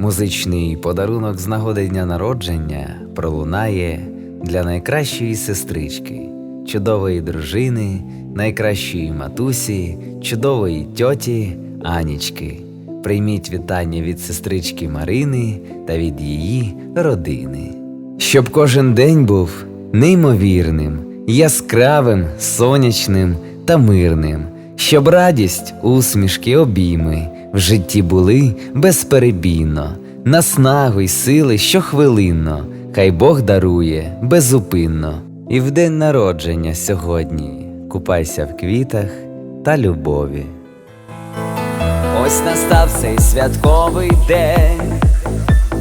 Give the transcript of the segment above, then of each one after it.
Музичний подарунок з нагоди дня народження пролунає для найкращої сестрички, чудової дружини, найкращої матусі, чудової тьоті Анічки. Прийміть вітання від сестрички Марини та від її родини. Щоб кожен день був неймовірним, яскравим, сонячним та мирним, щоб радість, усмішки, обійми в житті були безперебійно, наснагу й сили щохвилинно, хай Бог дарує безупинно. І в день народження сьогодні купайся в квітах та любові. Ось настав цей святковий день.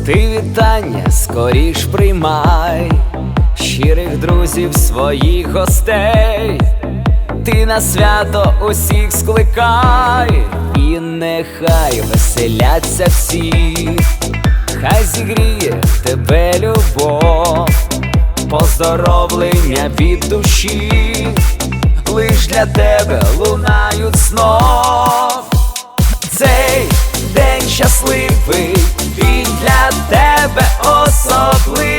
Ти вітання скоріш приймай, щирих друзів своїх гостей, ти на свято усіх скликай, і нехай веселяться всі, хай зігріє тебе любов, поздоровлення від душі, лиш для тебе лунають знов. Цей день щасливий, він для тебе особливий.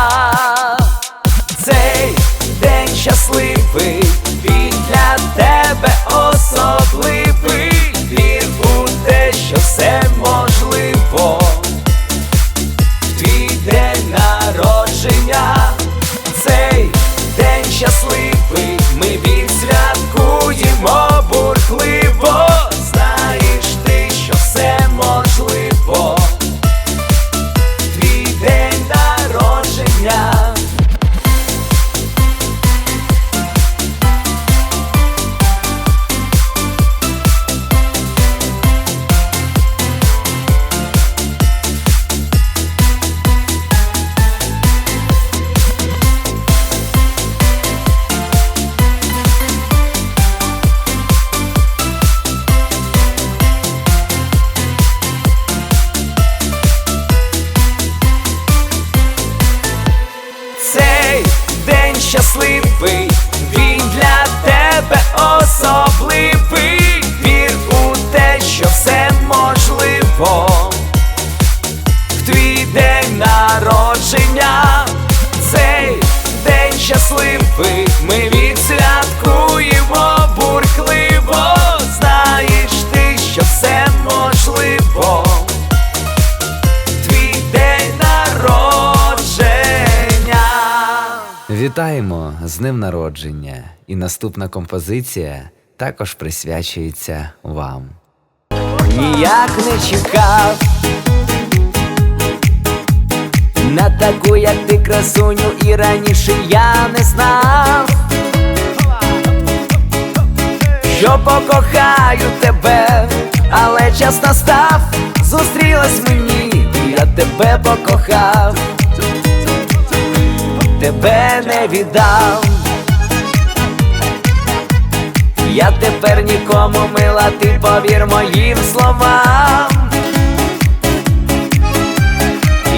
Щасливий, він для тебе особливий. Вір у те, що все можливо. Твій день народження, цей день щасливий, ми відсвяткуємо Вітаємо з ним народження, і наступна композиція також присвячується вам. Ніяк не чекав на таку, як ти красуню, і раніше я не знав, що покохаю тебе, але час настав, зустрілась мені, я тебе покохав, тебе не віддам. Я тепер нікому мила, ти повір моїм словам.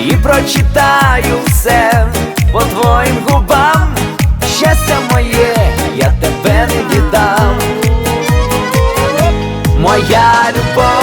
І прочитаю все по твоїм губам. Щастя моє, я тебе не віддам. Моя любов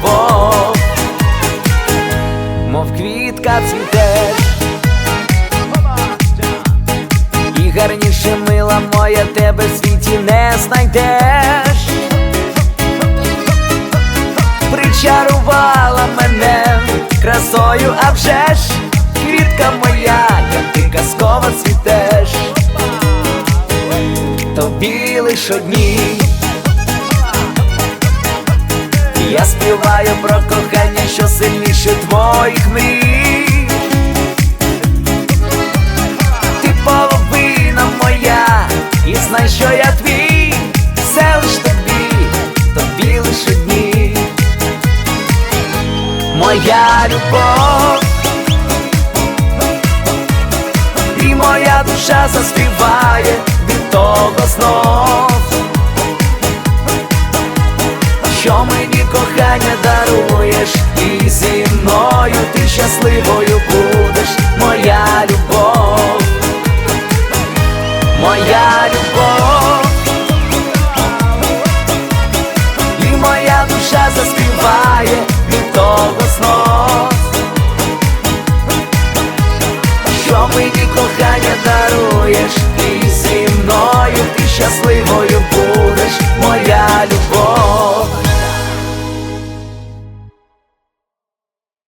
гарніше мила моя тебе в світі не знайдеш. Причарувала мене красою, а вже ж квітка моя, як ти казково цвітеш тобі лиш одній. Я співаю про кохання, що сильніше твоїх мрій. І знай, що я твій, все лиш тобі, тобі лиш одній. Моя любов. І моя душа заспіває від того знов Що мені кохання даруєш, і зі мною ти щасливою Що мені кохання даруєш, і зі мною ти щасливою будеш, моя любов.